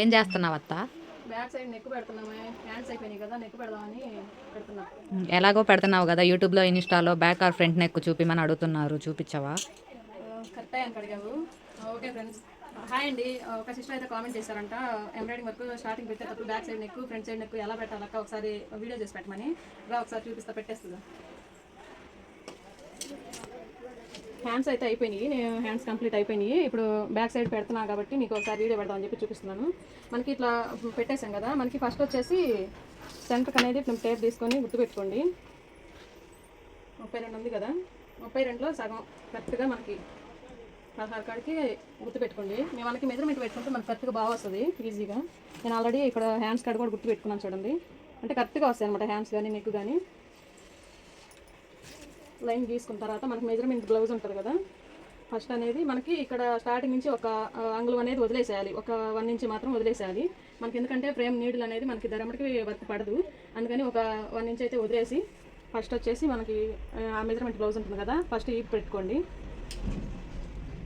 ఏం చేస్తున్నావు అత్త బ్యాక్ సైడ్ నెక్ పెడుతున్నామే. హ్యాండ్స్ అయిపోయినాయి కదా నెక్ పెడదామని పెడుతున్నా. ఎలాగో పెడుతున్నావు కదా యూట్యూబ్లో ఇన్స్టాలో బ్యాక్ ఆర్ ఫ్రంట్ నెక్ చూపిమని అడుగుతున్నారు చూపించవా? కరెక్ట్ అయ్యాను అడిగావు. Okay friends. హాయ్ అండి. ఒక సిస్టర్ అయితే కామెంట్ చేశారంట. ఎంబ్రాయిడింగ్ వర్క్ స్టార్టింగ్ పెట్టేటప్పుడు back side neck front side neck ఎలా పెట్టాలక్క ఒకసారి వీడియో చేసి పెట్టమని. ఇలా ఒకసారి చూపిస్తా పెట్టేస్తుందా హ్యాండ్స్ అయితే అయిపోయినాయి. నేను హ్యాండ్స్ కంప్లీట్ అయిపోయినాయి. ఇప్పుడు బ్యాక్ సైడ్ పెడుతున్నా కాబట్టి మీకు ఒకసారి వీడియో పెడదామని చెప్పి చూపిస్తున్నాను. మనకి ఇట్లా పెట్టేశాం కదా మనకి ఫస్ట్ వచ్చేసి సెంటర్కి అనేది ఇట్లా టేప్ తీసుకొని గుర్తుపెట్టుకోండి. ముప్పై రెండు ఉంది కదా ముప్పై రెండులో సగం కరెక్ట్గా మనకి పదహారు కాడికి గుర్తు పెట్టుకోండి మేము మనకి మెజర్మెంట్ పెట్టుకుంటే మనకి కరెక్ట్గా బాగా వస్తుంది ఈజీగా నేను ఆల్రెడీ ఇక్కడ హ్యాండ్స్ కాడ కూడా గుర్తుపెట్టుకున్నాను చూడండి. అంటే కరెక్ట్గా వస్తాయి అనమాట హ్యాండ్స్ కానీ నెక్ కానీ లైన్ గీసుకున్న తర్వాత మనకి మెజర్మెంట్ బ్లౌజ్ ఉంటుంది కదా? ఫస్ట్ అనేది మనకి ఇక్కడ స్టార్టింగ్ నుంచి ఒక ఆ, అంగుళం అనేది వదిలేసేయాలి. ఒక వన్ ఇంచ్ మాత్రం వదిలేసేయాలి. మనకి ఎందుకంటే ఫ్రేమ్ నీడలు అనేది మనకి ధరమటికి వర్క్ పడదు. అందుకని ఒక వన్ ఇంచ్ అయితే వదిలేసి ఫస్ట్ వచ్చేసి మనకి ఆ మెజర్మెంట్ బ్లౌజ్ ఉంటుంది కదా? ఫస్ట్ ఈ పెట్టుకోండి.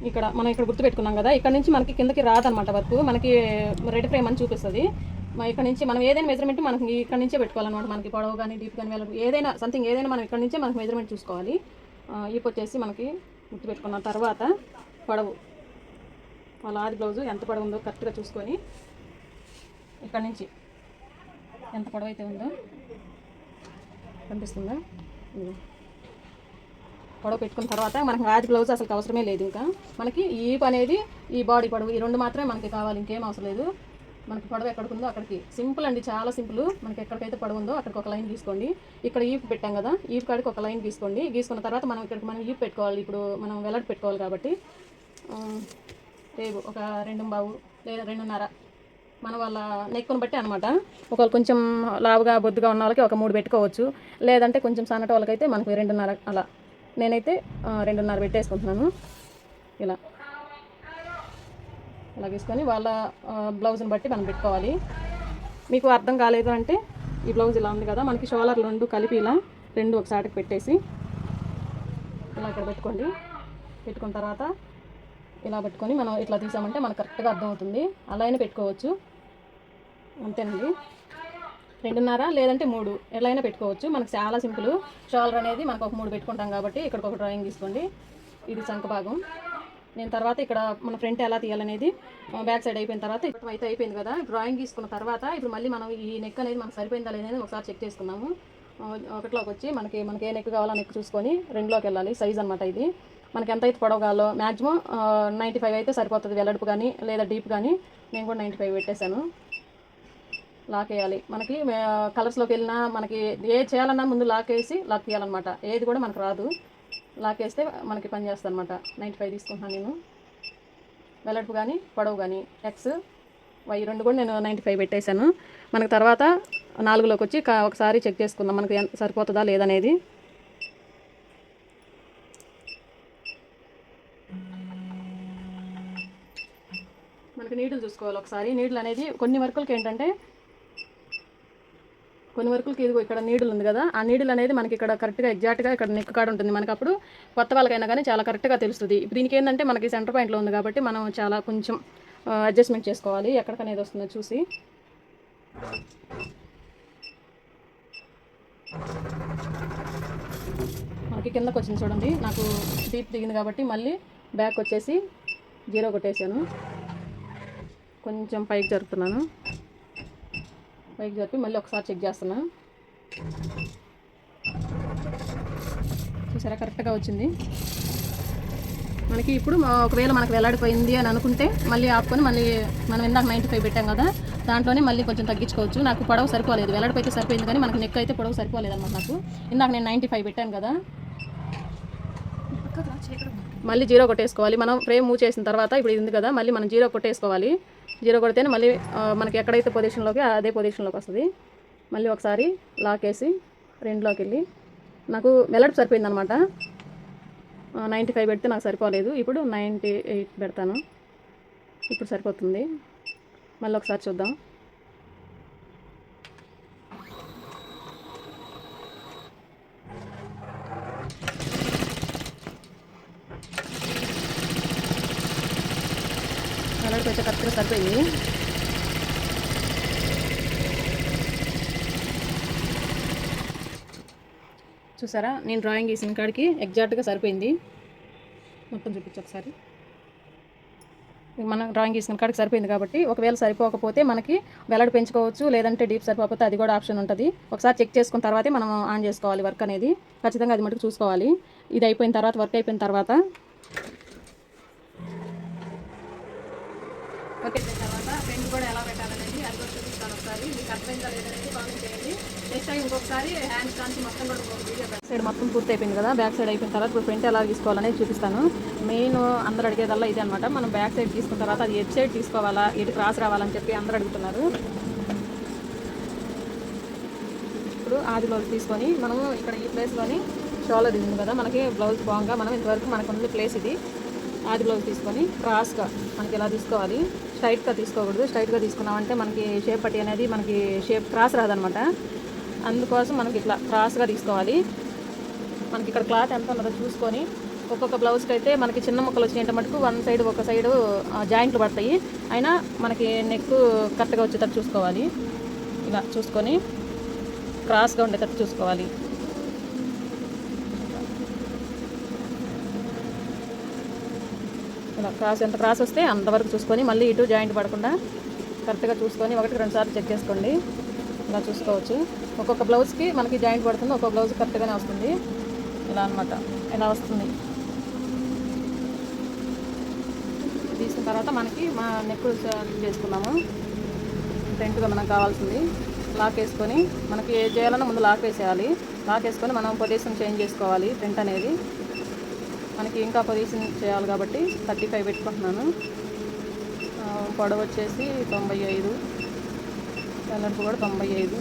ఇక్కడ మనం ఇక్కడ గుర్తు పెట్టుకున్నాం కదా? ఇక్కడ నుంచి మనకి కిందకి రాదనమాట వర్క్. మనకి రెడ్ ఫ్రేమ్ అని చూపిస్తుంది. ఇక్కడ నుంచి మనం ఏదైనా మెజర్మెంట్ మనకి ఇక్కడ నుంచే పెట్టుకోవాలన్నమాట. మనకి పొడవు కానీ డీప్ కానీ వెళ్ళదు ఏదైనా సంథింగ్ ఏదైనా మనం ఇక్కడ నుంచే మనకి మెజర్మెంట్ చూసుకోవాలి. ఆ, ఈపు వచ్చేసి మనకి గుర్తు పెట్టుకున్న తర్వాత పొడవు. వాళ్ళ ఆది బ్లౌజ్ ఎంత పొడవు ఉందో కరెక్ట్గా చూసుకొని ఇక్కడ నుంచి ఎంత పొడవు అయితే ఉందో కనిపిస్తుందా? పొడవు పెట్టుకున్న తర్వాత మనకి ఆది బ్లౌజ్ అసలు అవసరమే లేదు ఇంకా. మనకి ఈ అనేది ఈ బాడీ పొడవు ఈ రెండు మాత్రమే మనకి కావాలి. ఇంకేం అవసరం లేదు. మనకి పొడవ ఎక్కడికి ఉందో అక్కడికి. సింపుల్ అండి చాలా సింపుల్. మనకి ఎక్కడికైతే పొడవు ఉందో అక్కడికి ఒక లైన్ తీసుకోండి ఇక్కడ ఈపు పెట్టాం కదా ఈపు కాడికి ఒక లైన్ తీసుకోండి గీసుకున్న తర్వాత మనం ఇక్కడికి మనం ఈపు పెట్టుకోవాలి. ఇప్పుడు మనం వెల్లడి పెట్టుకోవాలి కాబట్టి. రేపు ఒక రెండు బావు లేదా రెండున్నర. మన వాళ్ళ నెక్కును బట్టి అనమాట ఒకవేళ కొంచెం లావుగా బొద్దుగా ఉన్న వాళ్ళకి ఒక మూడు పెట్టుకోవచ్చు. లేదంటే కొంచెం సన్నట వాళ్ళకైతే మనకు రెండున్నర అలా. నేనైతే రెండున్నర పెట్టేసుకుంటున్నాను. ఇలా. ఇలా తీసుకొని వాళ్ళ బ్లౌజ్ని బట్టి మనం పెట్టుకోవాలి. మీకు అర్థం కాలేదు అంటే ఈ బ్లౌజ్ ఇలా ఉంది కదా మనకి షోలర్ రెండు కలిపి ఇలా రెండు ఒకసారికి పెట్టేసి ఇలా ఇక్కడ పెట్టుకోండి. పెట్టుకున్న తర్వాత ఇలా పెట్టుకొని మనం ఇట్లా తీసామంటే మనకు కరెక్ట్గా అర్థమవుతుంది. అలా అయినా పెట్టుకోవచ్చు. అంతేనండి. రెండున్నర లేదంటే మూడు ఎలా అయినా పెట్టుకోవచ్చు. మనకు చాలా సింపుల్. షోలర్ అనేది మనకు ఒక మూడు పెట్టుకుంటాం కాబట్టి ఇక్కడ ఒక డ్రాయింగ్ తీసుకోండి. ఇది సంక భాగం. నేను తర్వాత ఇక్కడ మన ఫ్రంట్ ఎలా తీయాలనేది బ్యాక్ సైడ్ అయిపోయిన తర్వాత ఇప్పుడు అయితే అయిపోయింది కదా. డ్రాయింగ్ తీసుకున్న తర్వాత ఇప్పుడు మళ్ళీ మనం ఈ నెక్ అనేది మనకు సరిపోయిందా లేదనేది ఒకసారి చెక్ చేసుకున్నాము ఒకటిలోకి వచ్చి మనకి మనకి ఏ నెక్ కావాలో నెక్ చూసుకొని రెండులోకి వెళ్ళాలి. సైజ్ అనమాట ఇది. మనకి ఎంత అయితే పొడవు కావాలో మ్యాక్సిమం నైంటీ ఫైవ్ అయితే సరిపోతుంది వెల్లడుపు కానీ లేదా డీప్ కానీ. నేను కూడా నైంటీ ఫైవ్ పెట్టేశాను. లాక్ వేయాలి. మనకి కలర్స్లోకి వెళ్ళినా మనకి ఏ చేయాలన్నా ముందు లాక్ వేసి లాక్ తీయాలన్నమాట. ఏది కూడా మనకు రాదు. లాక్ వేస్తే మనకి పని చేస్తుంది అనమాట నైంటీ ఫైవ్ తీసుకుంటున్నాను నేను. వెల్లడుపు కానీ పొడవు కానీ ఎక్స్ వై రెండు కూడా నేను నైంటీ ఫైవ్ పెట్టేశాను. మనకు తర్వాత నాలుగులోకి వచ్చి ఒకసారి చెక్ చేసుకుందాం మనకి ఎంత సరిపోతుందా లేదనేది. మనకి నీడులు చూసుకోవాలి ఒకసారి. నీడులు అనేది కొన్ని వర్కులకి ఏంటంటే కొన్ని వరకులకి ఇదిగో ఇక్కడ నీడులు ఉంది కదా ఆ నీడులు అనేది మనకి ఇక్కడ కరెక్ట్గా ఎగ్జాక్ట్గా ఇక్కడ నెక్ కాడ ఉంటుంది. మనకి అప్పుడు కొత్త వాళ్ళకైనా కానీ చాలా కరెక్ట్గా తెలుస్తుంది. ఇప్పుడు దీనికి ఏంటంటే మనకి సెంటర్ పాయింట్లో ఉంది కాబట్టి మనం చాలా కొంచెం అడ్జస్ట్మెంట్ చేసుకోవాలి. ఎక్కడికనేది వస్తుందో చూసి. మనకి కిందకు వచ్చింది చూడండి. నాకు డీప్ దిగింది కాబట్టి మళ్ళీ బ్యాక్ వచ్చేసి జీరో కొట్టేసాను కొంచెం పైకి జరుపుతున్నాను. పైకి జరిపి మళ్ళీ ఒకసారి చెక్ చేస్తున్నా. చూసారా? కరెక్ట్గా వచ్చింది. మనకి ఇప్పుడు ఒకవేళ మనకు వెళ్ళాడిపోయింది అని అనుకుంటే మళ్ళీ ఆపుకొని మళ్ళీ మనం ఇందాక నైంటీ ఫైవ్ పెట్టాం కదా దాంట్లోనే మళ్ళీ కొంచెం తగ్గించుకోవచ్చు. నాకు పొడవు సరిపోలేదు. వెళ్ళాడిపోతే సరిపోయింది కానీ మనకు నెక్ అయితే పొడవు సరిపోలేదు అనమాట నాకు. ఇందాక నేను నైంటీ ఫైవ్ పెట్టాను కదా మళ్ళీ జీరో కొట్టేసుకోవాలి. మనం ఫ్రేమ్ మూవ్ చేసిన తర్వాత ఇప్పుడు ఇది ఉంది కదా మళ్ళీ మనం జీరో కొట్టేసుకోవాలి. జీరో కొడితేనే మళ్ళీ మనకి ఎక్కడైతే పొజిషన్లోకి అదే పొజిషన్లోకి వస్తుంది. మళ్ళీ ఒకసారి లాక్ వేసి రెండులోకి వెళ్ళి నాకు మెలడ్ సరిపోయింది అనమాట నైంటీ ఫైవ్ పెడితే నాకు సరిపోలేదు. ఇప్పుడు నైంటీ ఎయిట్ పెడతాను. ఇప్పుడు సరిపోతుంది. మళ్ళీ ఒకసారి చూద్దాం. వరకు అయితే కరెక్ట్గా సరిపోయింది. చూసారా? నేను డ్రాయింగ్ గీసిన కాడికి ఎగ్జాక్ట్గా సరిపోయింది. మొత్తం చూపించు ఒకసారి. మనం డ్రాయింగ్ గీసిన కాడికి సరిపోయింది కాబట్టి ఒకవేళ సరిపోకపోతే మనకి వెల్లడి పెంచుకోవచ్చు లేదంటే డీప్ సరిపోకపోతే అది కూడా ఆప్షన్ ఉంటుంది. ఒకసారి చెక్ చేసుకున్న తర్వాతే మనం ఆన్ చేసుకోవాలి వర్క్ అనేది. ఖచ్చితంగా అది మటుకు చూసుకోవాలి. ఇది అయిపోయిన తర్వాత వర్క్ అయిపోయిన తర్వాత ఓకే తర్వాత ఫ్రెండ్ కూడా ఎలా పెట్టాలనేది అది కూడా చూపిస్తాను ఒకసారి. మీకు అర్థమైందా లేదనేది కామెంట్ చేయండి. నెక్స్ట్ టైం ఇంకొకసారి హ్యాండ్స్ కాంచి మొత్తం కూడా ఒక వీడియో బ్యాక్ సైడ్ మొత్తం పూర్తి అయిపోయింది కదా బ్యాక్ సైడ్ అయిపోయిన తర్వాత ఇప్పుడు ఫ్రంట్ ఎలా తీసుకోవాలనేది చూపిస్తాను. మెయిన్ అందరూ అడిగేదల్లా ఇదే అనమాట మనం బ్యాక్ సైడ్ తీసుకున్న తర్వాత అది ఎటు సైడ్ తీసుకోవాలా ఎటు క్రాస్ రావాలని చెప్పి అందరూ అడుగుతున్నారు. ఇప్పుడు ఆది బ్లౌజ్ తీసుకొని మనము ఇక్కడ ఈ ప్లేస్లోని షోలర్ ఇది ఉంది కదా మనకి బ్లౌజ్ బాగుంగా మనం ఇంతవరకు మనకు ఉంది ప్లేస్ ఇది. ఆది బ్లౌజ్ తీసుకొని క్రాస్గా మనకి ఎలా తీసుకోవాలి? స్ట్రైట్గా తీసుకోకూడదు. స్ట్రైట్గా తీసుకున్నామంటే మనకి షేప్ పట్టి అనేది మనకి షేప్ క్రాస్ రాదనమాట. అందుకోసం మనకి ఇట్లా క్రాస్గా తీసుకోవాలి. మనకి ఇక్కడ క్లాత్ ఎంత ఉన్నదో చూసుకొని ఒక్కొక్క బ్లౌజ్కి అయితే మనకి చిన్న ముక్కలు వచ్చినాయంటే మటుకు వన్ సైడ్ ఒక సైడ్ జాయింట్లు పడతాయి. అయినా మనకి నెక్ కరెక్ట్గా వచ్చేటట్టు చూసుకోవాలి. ఇలా చూసుకొని క్రాస్గా ఉండేటట్టు చూసుకోవాలి. క్రాస్ ఎంత క్రాస్ వస్తే అంతవరకు చూసుకొని మళ్ళీ ఇటు జాయింట్ పడకుండా కరెక్ట్గా చూసుకొని ఒకటి రెండు సార్లు చెక్ చేసుకోండి. ఇలా చూసుకోవచ్చు. ఒక్కొక్క బ్లౌజ్కి మనకి జాయింట్ పడుతుంది ఒక్కొక్క బ్లౌజ్ కరెక్ట్గానే వస్తుంది. ఇలా అన్నమాట. ఇలా వస్తుంది. తీసుకున్న తర్వాత మనకి మా నెక్ చేసుకున్నాము. ఫ్రంట్గా మనకు కావాల్సింది. లాక్ వేసుకొని మనకి ఏ చేయాలన్నా ముందు లాక్ వేసేయాలి. లాక్ వేసుకొని మనం పొజిషన్ చేంజ్ చేసుకోవాలి. ఫ్రంట్ అనేది. మనకి ఇంకా పొజిషన్ చేయాలి కాబట్టి థర్టీ ఫైవ్ పెట్టుకుంటున్నాను. పొడవు వచ్చేసి తొంభై ఐదు. కలర్పు కూడా తొంభై ఐదు.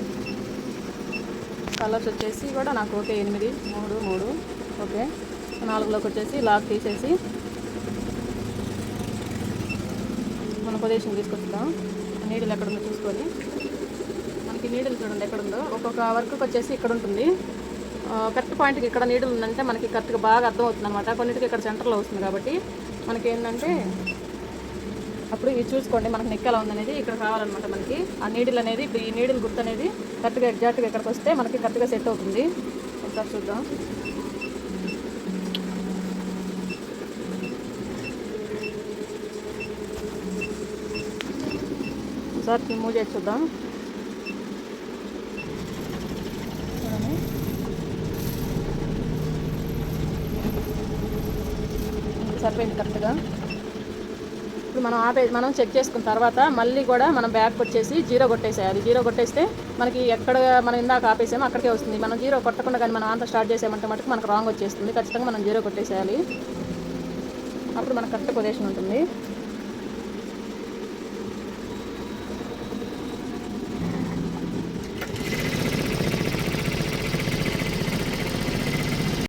కలర్స్ వచ్చేసి కూడా నాకు ఓకే ఎనిమిది మూడు మూడు. ఓకే. నాలుగులోకి వచ్చేసి లాక్ తీసేసి మన పొజిషన్ తీసుకొస్తాం నీడిల్ ఎక్కడ ఉందో చూసుకొని. మనకి నీడిల్ చూడండి ఎక్కడ ఉందో. ఒక్కొక్క వర్క్కి వచ్చేసి ఇక్కడ ఉంటుంది. కరెక్ట్ పాయింట్కి ఇక్కడ నీడలు ఉందంటే మనకి కరెక్ట్గా బాగా అర్థం అవుతుంది అనమాట కొన్నిటికి ఇక్కడ సెంటర్లో వస్తుంది కాబట్టి మనకి ఏంటంటే అప్పుడు ఇది చూసుకోండి మనకి నెక్ ఎలా ఉందనేది ఇక్కడ కావాలన్నమాట మనకి. ఆ నీడిల్ అనేది ఇప్పుడు ఈ నీడిల్ గుర్తు అనేది కరెక్ట్గా ఎగ్జాక్ట్గా ఇక్కడికి వస్తే మనకి కరెక్ట్గా సెట్ అవుతుంది. ఒకసారి చూద్దాం. ఒకసారి మూవ్ చేసి చూద్దాం చూడండి సరిపోయింది కరెక్ట్గా ఇప్పుడు మనం ఆపే మనం చెక్ చేసుకున్న తర్వాత మళ్ళీ కూడా మనం బ్యాక్ వచ్చేసి జీరో కొట్టేసేయాలి. జీరో కొట్టేస్తే మనకి ఎక్కడ మనం ఇందాక ఆపేసామో అక్కడికే వస్తుంది. మనం జీరో కొట్టకుండా కానీ మనం అంతా స్టార్ట్ చేసామంటే మటుకు మనకు రాంగ్ వచ్చేస్తుంది. ఖచ్చితంగా మనం జీరో కొట్టేసేయాలి. అప్పుడు మనకు కరెక్ట్ పొజిషన్ ఉంటుంది.